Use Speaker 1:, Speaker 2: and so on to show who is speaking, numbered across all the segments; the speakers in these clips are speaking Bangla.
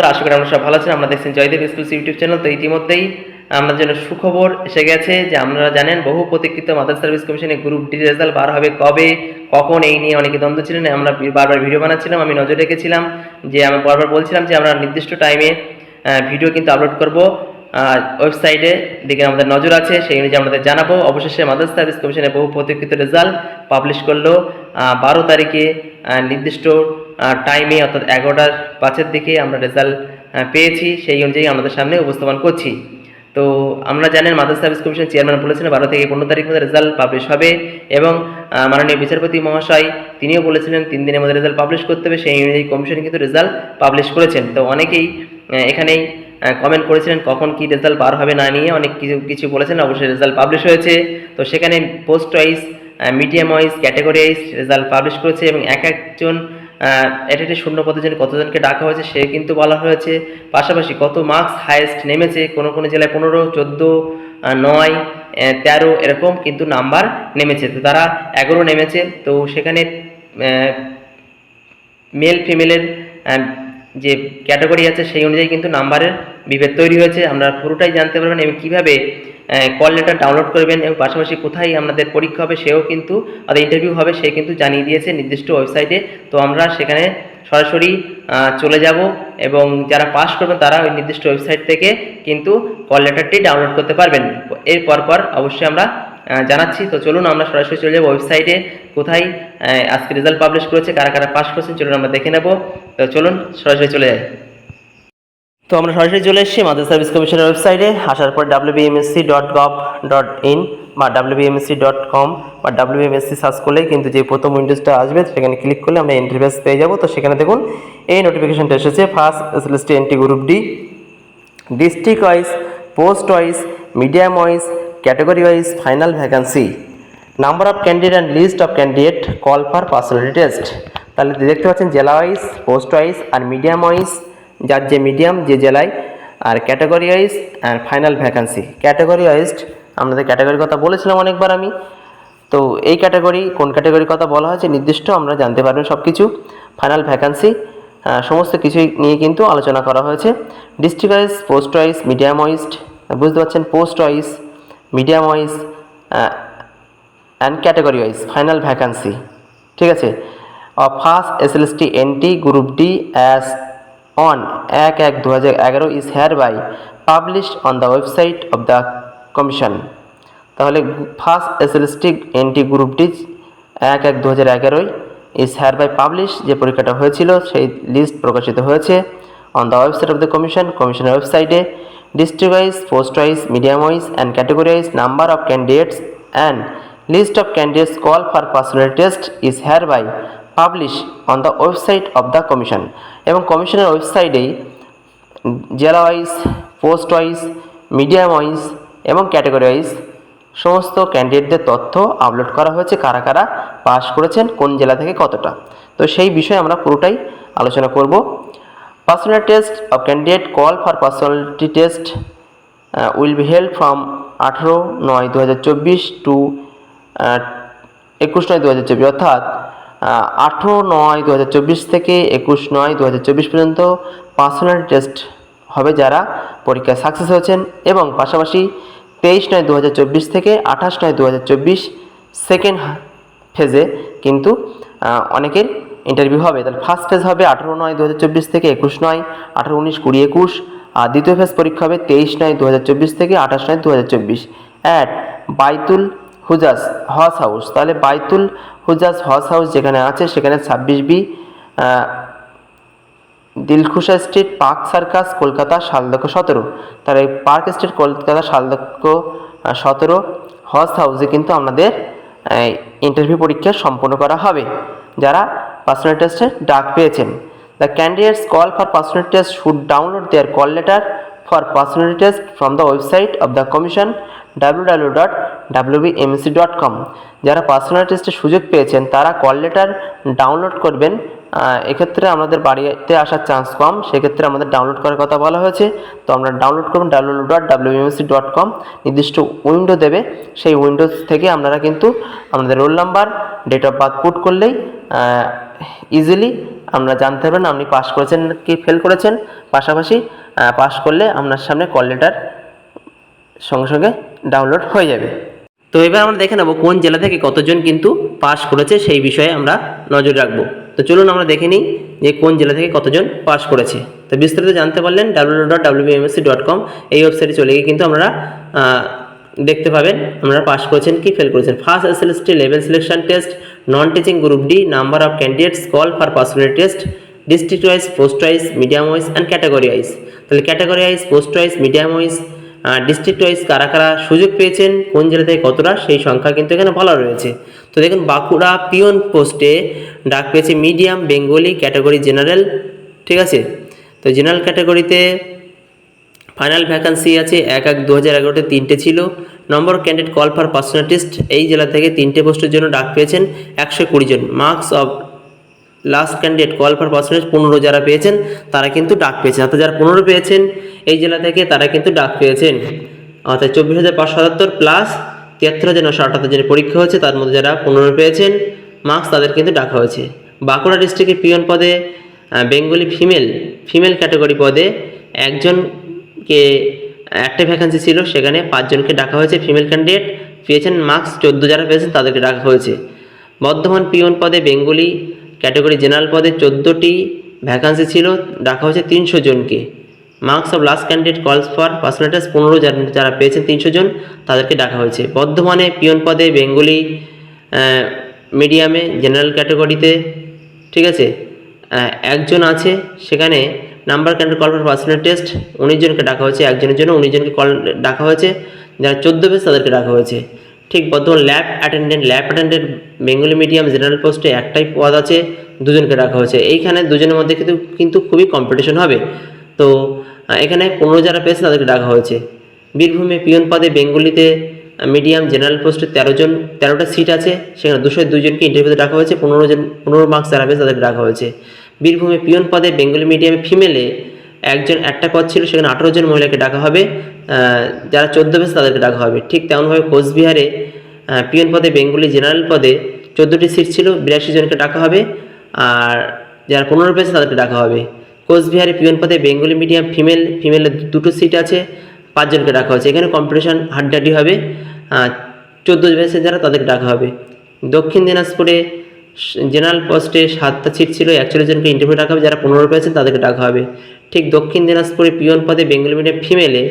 Speaker 1: বন্ধুরা, আশা করি আমরা সব ভালো আছেন। আমরা দেখছেন জয়দেব স্কুলস ইউটিউব চ্যানেল। তো ইতিমধ্যেই আমাদের জন্য সুখবর এসে গেছে যে আপনারা জানেন, বহু প্রতীক্ষিত মাদার সার্ভিস কমিশনের গ্রুপ ডি রেজাল্ট বার হবে কবে, কখন এই নিয়ে অনেকে দ্বন্দ্ব ছিলেন। আমরা বারবার ভিডিও বানাচ্ছিলাম, আমি নজর রেখেছিলাম যে আমি বারবার বলছিলাম যে আমরা নির্দিষ্ট টাইমে ভিডিও কিন্তু আপলোড করব। ওয়েবসাইটে দিকে আমাদের নজর আছে, সেই অনুযায়ী আমাদের জানাব। অবশেষে মাদার সার্ভিস কমিশনের বহু প্রতীক্ষিত রেজাল্ট পাবলিশ করল বারো তারিখে নির্দিষ্ট টাইমে অর্থাৎ এগারোটার পাঁচের দিকে আমরা রেজাল্ট পেয়েছি। সেই অনুযায়ী আমাদের সামনে উপস্থাপন করছি। তো আমরা জানেন মাদার সার্ভিস কমিশন চেয়ারম্যান বলেছেন, বারো থেকে পনেরো তারিখ মধ্যে রেজাল্ট পাবলিশ হবে এবং মাননীয় বিচারপতি মহাশয় তিনিও বলেছিলেন, তিন দিনের মধ্যে রেজাল্ট পাবলিশ করতে হবে। সেই অনুযায়ী কমিশন কিন্তু রেজাল্ট পাবলিশ করেছেন। তো অনেকেই এখানেই কমেন্ট করেছিলেন, কখন কি রেজাল্ট বার হবে না নিয়ে। অনেক কিছু কিছু বলেছেন, অবশ্যই রেজাল্ট পাবলিশ হয়েছে। তো সেখানে post wise medium wise category wise result publish করেছে এবং এক একজন এটা একটি শূন্য পদের জন্য কতজনকে ডাকা হয়েছে, সে কিন্তু বলা হয়েছে। পাশাপাশি কত মার্কস হাইয়েস্ট নেমেছে, কোনো কোনো জেলায় পনেরো, চোদ্দ নয় তেরো, এরকম কিন্তু নাম্বার নেমেছে। তো তারা এগারো নেমেছে। তো সেখানে মেল ফিমেলের যে ক্যাটাগরি আছে, সেই অনুযায়ী কিন্তু নাম্বারের বিভেদ তৈরি হয়েছে। আমরা পুরোটাই জানতে পারবেন এবং কীভাবে কল লেটার ডাউনলোড করবেন এবং পাশাপাশি কোথায় আমাদের পরীক্ষা হবে সেও কিন্তু, আমাদের ইন্টারভিউ হবে সে কিন্তু জানিয়ে দিয়েছে নির্দিষ্ট ওয়েবসাইটে তো আমরা সেখানে সরাসরি চলে যাব এবং যারা পাস করবেন তারা ওই নির্দিষ্ট ওয়েবসাইট থেকে কিন্তু কল লেটারটি ডাউনলোড করতে পারবেন। এর পর পর অবশ্যই আমরা জানাচ্ছি। তো চলুন আমরা সরাসরি চলে যাব ওয়েবসাইটে কোথায় আজকে রেজাল্ট পাবলিশ করেছে, কারা কারা পাস করেছেন, চলুন আমরা দেখে নেব। তো চলুন সরাসরি চলে যাই। তো আমরা সরাসরি চলে এসেছি মাদার সার্ভিস কমিশনের ওয়েবসাইটে। আসার পর WBMSC dot gov dot in বা ডাব্লিউবিএমএসসি ডট কম বা ডাব্লিউবিএমএসসি সার্চ করলে কিন্তু যে প্রথম উইন্ডোজটা আসবে, সেখানে ক্লিক করলে আমরা ইন্টারভেস পেয়ে যাব। তো সেখানে দেখুন, এই নোটিফিকেশনটা এসেছে। First SLST NT group D district wise post wise medium wise category wise final vacancy number of candidate and list of candidate call for personality test তাহলে দেখতে পাচ্ছেন, জেলা ওয়াইজ পোস্ট ওয়াইজ আর মিডিয়াম ওয়াইজ যার যে মিডিয়াম যে জেলায়, আর ক্যাটাগরি ওয়াইজ আর ফাইনাল ভ্যাকান্সি ক্যাটাগরি ওয়াইজ আমাদের ক্যাটাগরির কথা বলেছিলাম অনেকবার আমি। তো এই ক্যাটাগরি কোন ক্যাটাগরির কথা বলা হয়েছে নির্দিষ্ট, আমরা জানতে পারবেন সব কিছু ফাইনাল ভ্যাকান্সি সমস্ত কিছুই নিয়ে কিন্তু আলোচনা করা হয়েছে। District wise post wise medium wise বুঝতে পারছেন? Post wise medium wise and category wise final vacancy ঠিক আছে? First S L S T N T group D as on এক এক দু হাজার এগারো is hereby published on the website of the commission তাহলে first S L S T N T group D এক এক দু হাজার এগারোয় ইজ হেয়ার বাই পাবলিশ যে পরীক্ষাটা হয়েছিল সেই লিস্ট প্রকাশিত হয়েছে on the website of the commission কমিশনের ওয়েবসাইটে district wise post wise medium wise and category wise number of candidates and list of candidates call for personal test is hereby publish on the website of the commission এবং কমিশনের ওয়েবসাইটেই জেলা wise post wise medium wise এবং ক্যাটাগরি ওয়াইজ সমস্ত ক্যান্ডিডেটদের তথ্য আপলোড করা হয়েছে, কারা কারা পাস করেছেন, কোন জেলা থেকে কতটা। তো সেই বিষয়ে আমরা পুরোটাই আলোচনা করব। Personal test of candidate call for personality test will be held from আঠেরো নয় দু টু একুশ নয় দু অর্থাৎ আঠেরো নয় দু থেকে একুশ নয় দু পর্যন্ত পার্সোনাল টেস্ট হবে যারা পরীক্ষায় সাকসেস হয়েছেন এবং পাশাপাশি তেইশ নয় দু হাজার চব্বিশ থেকে আঠাশ নয় দু সেকেন্ড ফেজে কিন্তু অনেকের ইন্টারভিউ হবে। তাহলে ফার্স্ট ফেজ হবে আঠেরো নয় দু হাজার চব্বিশ থেকে একুশ নয়, আঠেরো উনিশ কুড়ি একুশ, আর দ্বিতীয় ফেজ পরীক্ষা হবে তেইশ নয় দু থেকে আঠাশ নয় দু অ্যাট বাইতুল হুজাস হজ হাউস। তাহলে বাইতুল হুজাস হজ হাউস যেখানে আছে, সেখানে ছাব্বিশ B Dilkhusha street park circus, Kolkata সালদক্ষ সতেরো। তাহলে পার্ক স্ট্রিট, কলকাতা সালদক্ষ সতেরো হজ হাউসে কিন্তু আমাদের ইন্টারভিউ পরীক্ষা সম্পন্ন করা হবে। যারা পার্সোনাল টেস্টে ডাক পেয়েছেন। The candidates call for personal test should download their call letter website of the commission W W dot WBMC dot com যারা পার্সোনাল টেস্টের সুযোগ পেয়েছেন, তারা কল লেটার ডাউনলোড করবেন। এক্ষেত্রে আমাদের বাড়িতে আসার চান্স কম। সেক্ষেত্রে আমাদের ডাউনলোড করার কথা বলা হয়েছে। তো আমরা ডাউনলোড করবেন W dot WMC dot com নির্দিষ্ট উইন্ডো দেবে। সেই উইন্ডোজ থেকে আপনারা কিন্তু আমাদের roll number date of birth put করলেই ইজিলি আমরা জানতে পারবেন। আপনি পাস করেছেন কি ফেল করেছেন। পাশাপাশি পাস করলে আপনার সামনে কল লেটার সঙ্গে সঙ্গে ডাউনলোড হয়ে যাবে। তো এবার আমরা দেখে নেব কোন জেলা থেকে কতজন কিন্তু পাস করেছে সেই বিষয়ে আমরা নজর রাখব। তো চলুন আমরা দেখে নিই যে কোন জেলা থেকে কতজন পাস করেছে। তো বিস্তারিত জানতে পারলেন W dot WBMSC dot com এই ওয়েবসাইটে চলে গিয়ে কিন্তু আহ, দেখতে পাবেন আপনারা পাস করেছেন কি ফেল করেছেন। First SLST level selection test non teaching group D number of candidates call for personal test district wise post wise medium wise and category wise তাহলে category wise post wise medium wise district wise কারা কারা সুযোগ পেয়েছেন, কোন জেলা থেকে কতটা, সেই সংখ্যা কিন্তু এখানে বলা রয়েছে। তো দেখুন, বাঁকুড়া পিওন পোস্টে ডাক পেয়েছে মিডিয়াম, বেঙ্গলি, ক্যাটাগরি জেনারেল, ঠিক আছে? তো জেনারেল ক্যাটাগরিতে ফাইনাল ভ্যাকান্সি আছে এক এক দু হাজার এগারোতে তিনটে ছিল। Number candidate call for personal test, এই জেলা থেকে তিনটে পোস্টের জন্য ডাক পেয়েছেন একশো কুড়ি জন। Marks of last candidate call for personal পনেরো যারা পেয়েছেন, তারা কিন্তু ডাক পেয়েছেন। অর্থাৎ যারা পনেরো পেয়েছেন, এই জেলা থেকে তারা কিন্তু ডাক পেয়েছেন। অর্থাৎ চব্বিশ হাজার পাঁচশো সাতাত্তর প্লাস তিয়াত্তর হাজার নশো আটাত্তর জনের পরীক্ষা হয়েছে, তার মধ্যে যারা পনেরো পেয়েছেন মার্কস তাদের কিন্তু ডাকা হয়েছে। বাঁকুড়া ডিস্ট্রিক্টের পিয়ন পদে বেঙ্গলি ফিমেল ফিমেল ক্যাটাগরি পদে একজনকে, একটা ভ্যাকান্সি ছিল, সেখানে পাঁচজনকে ডাকা হয়েছে ফিমেল ক্যান্ডিডেট পেয়েছেন মার্কস চোদ্দ যারা পেয়েছেন, তাদেরকে ডাকা হয়েছে। বর্ধমান পিয়ন পদে বেঙ্গলি ক্যাটাগরি জেনারেল পদে চোদ্দোটি ভ্যাকান্সি ছিল ডাকা হয়েছে তিনশো জনকে। Marks of last candidate calls for personality test পনেরো যারা পেয়েছেন তিনশো জন, তাদেরকে ডাকা হয়েছে। বর্ধমানে পিয়ন পদে বেঙ্গলি মিডিয়ামে, জেনারেল ক্যাটাগরিতে, ঠিক আছে? একজন আছে, সেখানে number candidate call for personal test, উনিশ জনকে ডাকা হয়েছে, একজনের জন্য উনিশ জনকে কল ডাকা হয়েছে, যারা চোদ্দ পেজ তাদেরকে ডাকা হয়েছে। ঠিক বর্তমান lab attendant lab attendant Bengali medium general পোস্টে একটাই পদ আছে, দুজনকে রাখা হয়েছে। এইখানে দুজনের মধ্যে কিন্তু কিন্তু খুবই কম্পিটিশন হবে। তো এখানে পনেরো যারা পেয়েছে, তাদেরকে ডাকা হয়েছে। বীরভূমে পিয়ন পদে বেঙ্গলিতে মিডিয়াম জেনারেল পোস্টে তেরো জন, তেরোটা সিট আছে, সেখানে দুশো দুইজনকে ইন্টারভিউতে ডাকা হয়েছে, পনেরো জন, পনেরো মার্কস যারা পেয়েছে, তাদেরকে ডাকা হয়েছে। বীরভূমে পিয়ন পদে বেঙ্গলি মিডিয়ামে ফিমেলে একজন, একটা পদ ছিল, সেখানে আঠেরো জন মহিলাকে ডাকা হবে। যারা চোদ্দ পেয়েছে তাদেরকে ডাকা হবে। ঠিক তেমনভাবে কোচবিহারে পিয়ন পদে, বেঙ্গলি জেনারেল পদে চোদ্দোটি সিট ছিল, বিরাশি জনকে ডাকা হবে। আর যারা পনেরো পেয়েছে তাদেরকে ডাকা হবে। কোচবিহারে পিয়ন পদে, বেঙ্গলি মিডিয়াম ফিমেল ফিমেলের দুটো সিট আছে পাঁচজনকে ডাকা হয়েছে। এখানে কম্পিটিশন হাড্ডাডি হবে। চোদ্দ পেয়েছে যারা তাদেরকে ডাকা হবে। দক্ষিণ দিনাজপুরে জেনারেল পোস্টে সাতটা সিট ছিল, একচল্লিশ জনকে ইন্টারভিউ ডাকা হবে। যারা পনেরো পেয়েছেন তাদেরকে ডাকা হবে। ঠিক দক্ষিণ দিনাজপুরে পিয়ন পদে বেঙ্গল মিডিয়াম ফিমেলে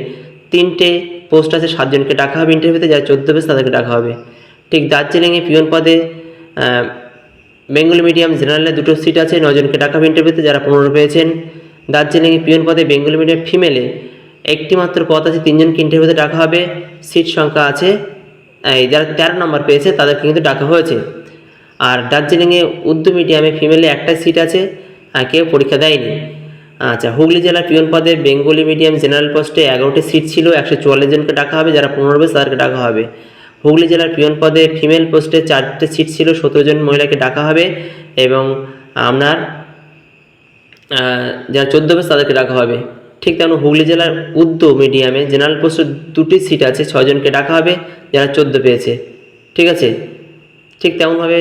Speaker 1: তিনটে পোস্ট আছে, সাতজনকে ডাকা হবে ইন্টারভিউতে যারা চোদ্দ পেয়েছে তাদেরকে ডাকা হবে। ঠিক দার্জিলিংয়ে পিয়ন পদে বেঙ্গল মিডিয়াম জেনারেলে দুটো সিট আছে, নজনকে ডাকা হবে ইন্টারভিউতে যারা পনেরো পেয়েছেন। দার্জিলিংয়ে পিয়ন পদে বেঙ্গল মিডিয়াম ফিমেলে একটি মাত্র পদ আছে, তিনজনকে ইন্টারভিউতে ডাকা হবে। সিট সংখ্যা আছে যারা তেরো নম্বর পেয়েছে, তাদেরকে কিন্তু ডাকা হয়েছে। আর দার্জিলিংয়ে উর্দু মিডিয়ামে ফিমেলে একটা সিট আছে কেউ পরীক্ষা দেয়নি। আচ্ছা হুগলি জেলার পিয়ন পদে বেঙ্গলি মিডিয়াম জেনারেল পোস্টে এগারোটি সিট ছিল, একশো চুয়াল্লিশ জনকে ডাকা হবে, যারা পনেরো বেশ তাদেরকে ডাকা হবে। হুগলি জেলার পিয়ন পদে ফিমেল পোস্টে চারটে সিট ছিল, সতেরো জন মহিলাকে ডাকা হবে এবং আপনার যারা চোদ্দ বেশ তাদেরকে ডাকা হবে। ঠিক তেমন হুগলি জেলার উদ্য মিডিয়ামে জেনারেল পোস্টে দুটি সিট আছে ছজনকে ডাকা হবে, যারা চোদ্দ পেয়েছে। ঠিক আছে? ঠিক তেমনভাবে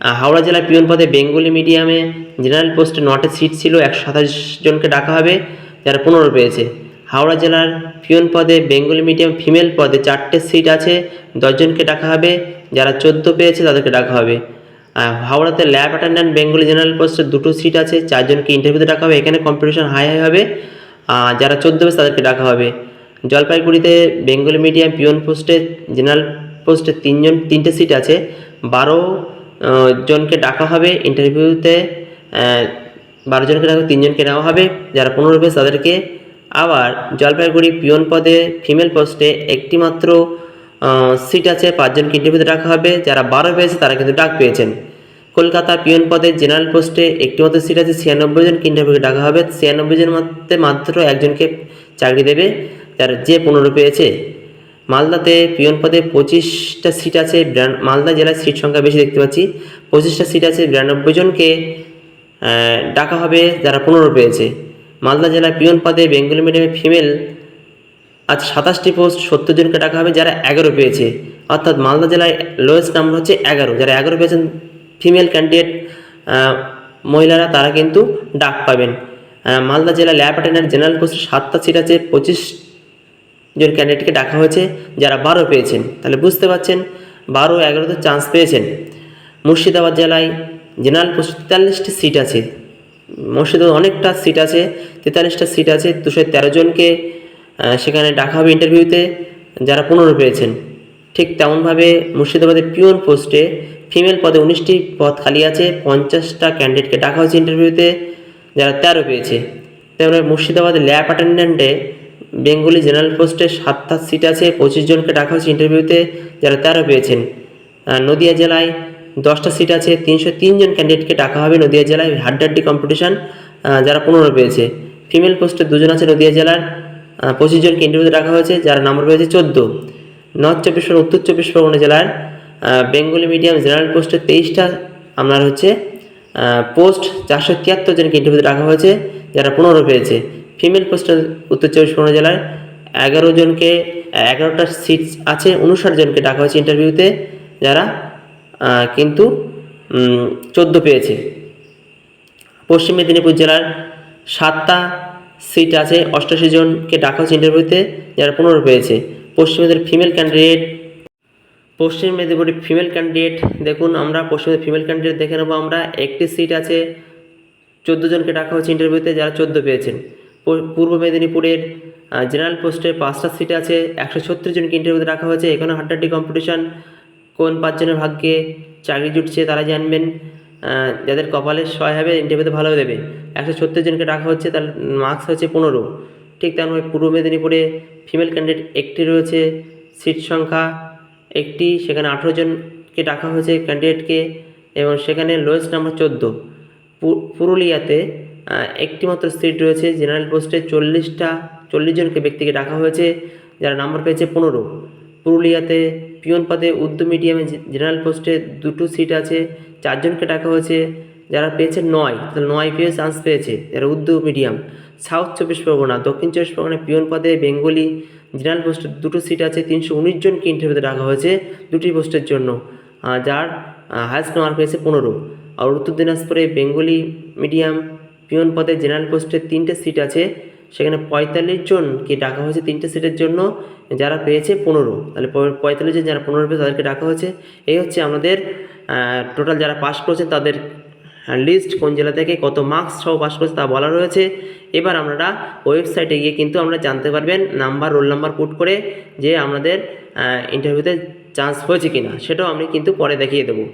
Speaker 1: হাওড়া জেলার পিয়ন পদে বেঙ্গলি মিডিয়ামে জেনারেল পোস্টে নটা সিট ছিল, একশো সাতাশ জনকে ডাকা হবে, যারা পনেরো পেয়েছে। হাওড়া জেলার পিয়ন পদে বেঙ্গলি মিডিয়াম ফিমেল পদে চারটে সিট আছে দশজনকে ডাকা হবে, যারা চোদ্দ পেয়েছে তাদেরকে ডাকা হবে। হাওড়াতে ল্যাব অ্যাটেন্ডেন্ট বেঙ্গলি জেনারেল পোস্টে দুটো সিট আছে, চারজনকে ইন্টারভিউতে ডাকা হবে, এখানে কম্পিটিশন হাই হাই হবে যারা চোদ্দ পেয়েছে তাদেরকে ডাকা হবে। জলপাইগুড়িতে বেঙ্গলি মিডিয়াম পিয়ন পোস্টে জেনারেল পোস্টে তিনজন, তিনটে সিট আছে, বারো জনকে ডাকা হবে ইন্টারভিউতে বারো জনকে ডাকা তিনজনকে নেওয়া হবে। যারা পনেরো পেয়েছে তাদেরকে আবার জলপাইগুড়ি পিয়ন পদে ফিমেল পোস্টে একটি মাত্র সিট আছে, পাঁচজনকে ইন্টারভিউতে ডাকা হবে। যারা বারো পেয়েছে তারা কিন্তু ডাক পেয়েছেন। কলকাতা পিয়ন পদে জেনারেল পোস্টে একটি মাত্র সিট আছে, ছিয়ানব্বই জনকে ইন্টারভিউকে ডাকা হবে। ছিয়ানব্বই জনের মধ্যে মাত্র একজনকে চাকরি দেবে, যার যে পনেরো পেয়েছে। মালদাতে পিয়ন পদে পঁচিশটা সিট আছে মালদা জেলায় সিট সংখ্যা বেশি দেখতে পাচ্ছি। পঁচিশটা সিট আছে, বিরানব্বই জনকে ডাকা হবে যারা পনেরো পেয়েছে। মালদা জেলায় পিয়ন পদে বেঙ্গলি মিডিয়ামে ফিমেল আজ সাতাশটি পোস্ট সত্তর জনকে ডাকা হবে যারা এগারো পেয়েছে। অর্থাৎ মালদা জেলায় লোয়েস্ট নাম্বার হচ্ছে এগারো। যারা এগারো পেয়েছেন ফিমেল ক্যান্ডিডেট মহিলারা, তারা কিন্তু ডাক পাবেন। মালদা জেলা ল্যাব অ্যাটেন্ডার জেনারেল পোস্টে সাতটা সিট আছে, পঁচিশ জন ক্যান্ডিডেটকে ডাকা হয়েছে, যারা বারো পেয়েছেন। তাহলে বুঝতে পারছেন, বারো এগারোতে চান্স পেয়েছেন। মুর্শিদাবাদ জেলায় জেনারেল পোস্ট তেতাল্লিশটি সিট আছে। মুর্শিদাবাদ অনেকটা সিট আছে, তেতাল্লিশটা সিট আছে, দুশো তেরো জনকে সেখানে ডাকা হবে ইন্টারভিউতে যারা পনেরো পেয়েছেন। ঠিক তেমনভাবে মুর্শিদাবাদের পিওন পোস্টে ফিমেল পদে উনিশটি পদ খালি আছে, পঞ্চাশটা ক্যান্ডিডেটকে ডাকা হয়েছে ইন্টারভিউতে যারা তেরো পেয়েছে। তেমন মুর্শিদাবাদ ল্যাব অ্যাটেন্ডেন্টে বেঙ্গলি জেনারেল পোস্টে সাতটা সিট আছে, পঁচিশ জনকে ডাকা হয়েছে ইন্টারভিউতে, যারা তেরো পেয়েছেন। নদিয়া জেলায় দশটা সিট আছে, তিনশো তিনজন ক্যান্ডিডেটকে ডাকা হবে নদিয়া জেলায় হাড্ডাড্ডি কম্পিটিশন যারা পনেরো পেয়েছে। ফিমেল পোস্টে দুজন আছে নদিয়া জেলার পঁচিশ জনকে ইন্টারভিউতে ডাকা হয়েছে, যারা নম্বর পেয়েছে চোদ্দ। নর্থ চব্বিশ পরগনা, উত্তর চব্বিশ পরগনা জেলার বেঙ্গলি মিডিয়াম জেনারেল পোস্টে তেইশটা আপনার হচ্ছে পোস্ট চারশো তিয়াত্তর জনকে ইন্টারভিউতে রাখা হয়েছে, যারা পনেরো পেয়েছে। ফিমেল পোস্টে উত্তর চব্বিশ পরগনা জেলার এগারো জনকে, এগারোটা সিট আছে, উনষাট জনকে ডাকা হয়েছে ইন্টারভিউতে যারা কিন্তু চোদ্দ পেয়েছে। পশ্চিম মেদিনীপুর জেলার সাতটা সিট আছে, অষ্টাশি জনকে ডাকা হয়েছে ইন্টারভিউতে যারা পনেরো পেয়েছে। পশ্চিম মেদিনীপুর ফিমেল ক্যান্ডিডেট পশ্চিম মেদিনীপুরে ফিমেল ক্যান্ডিডেট দেখুন আমরা, পশ্চিম ফিমেল ক্যান্ডিডেট দেখে নেব আমরা, একটি সিট আছে, চোদ্দ জনকে ডাকা হয়েছে ইন্টারভিউতে যারা চোদ্দ পেয়েছেন। পূর্ব মেদিনীপুরের জেনারেল পোস্টে পাঁচটা সিট আছে, একশো ছত্রিশ জনকে ইন্টারভিউতে রাখা হয়েছে। এখানে হাড্ডাড্ডি কম্পিটিশন কোন পাঁচজনের ভাগ্যে চাকরি জুটছে তারা জানবেন। যাদের কপালে সহায় হবে ইন্টারভিউতে ভালো দেবে। একশো ছত্রিশ জনকে রাখা হচ্ছে, তার মার্কস হচ্ছে পনেরো। ঠিক তেমনভাবে পূর্ব মেদিনীপুরে ফিমেল ক্যান্ডিডেট একটি রয়েছে সিট সংখ্যা একটি, সেখানে আঠেরো জনকে ডাকা হয়েছে ক্যান্ডিডেটকে এবং সেখানে লোয়েস্ট নাম্বার চোদ্দ। পুরুলিয়াতে আহ, একটি মাত্র সিট রয়েছে। জেনারেল পোস্টে চল্লিশটা চল্লিশ জনকে ব্যক্তিকে ডাকা হয়েছে যারা নাম্বার পেয়েছে পনেরো। পুরুলিয়াতে পিয়ন পদে উর্দু মিডিয়ামে জেনারেল পোস্টে দুটো সিট আছে চারজনকে ডাকা হয়েছে যারা পেয়েছে নয়। তাহলে নয় পেয়ে চান্স পেয়েছে যারা উর্দু মিডিয়াম সাউথ চব্বিশ পরগনা দক্ষিণ চব্বিশ পরগনা পিয়ন পদে বেঙ্গলি জেনারেল পোস্টে দুটো সিট আছে তিনশো উনিশ জনকে ইন্টারভিউতে ডাকা হয়েছে দুটি পোস্টের জন্য। যার হায়েস্ট মার্ক পেয়েছে পনেরো। আর উত্তর দিনাজপুরে বেঙ্গলি মিডিয়াম পিয়ন পদে জেনারেল পোস্টে তিনটে সিট আছে, সেখানে পঁয়তাল্লিশ জনকে ডাকা হয়েছে তিনটে সিটের জন্য, যারা পেয়েছে পনেরো। তাহলে পঁয়তাল্লিশ জন যারা পনেরো পেয়েছে তাদেরকে ডাকা হয়েছে। এই হচ্ছে আমাদের টোটাল যারা পাস করেছেন তাদের লিস্ট কোন জেলা থেকে কত মার্কস সহ পাস করেছে তা বলা রয়েছে। এবার আপনারা ওয়েবসাইটে গিয়ে কিন্তু আমরা জানতে পারবেন নাম্বার রোল নাম্বার পুট করে যে আমাদের ইন্টারভিউতে চান্স হয়েছে কিনা। সেটাও আমি কিন্তু পরে দেখিয়ে দেবো।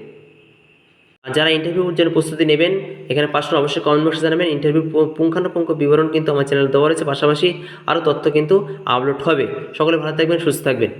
Speaker 1: যারা ইন্টারভিউর জন্য প্রস্তুতি নেবেন, এখানে পাশে অবশ্যই কমেন্ট বক্সে জানাবেন। ইন্টারভিউ পুঙ্খানুপুঙ্খ বিবরণ কিন্তু আমার চ্যানেল দেওয়া রয়েছে। পাশাপাশি আরও তথ্য কিন্তু আপলোড হবে। সকলে ভালো থাকবেন, সুস্থ থাকবেন।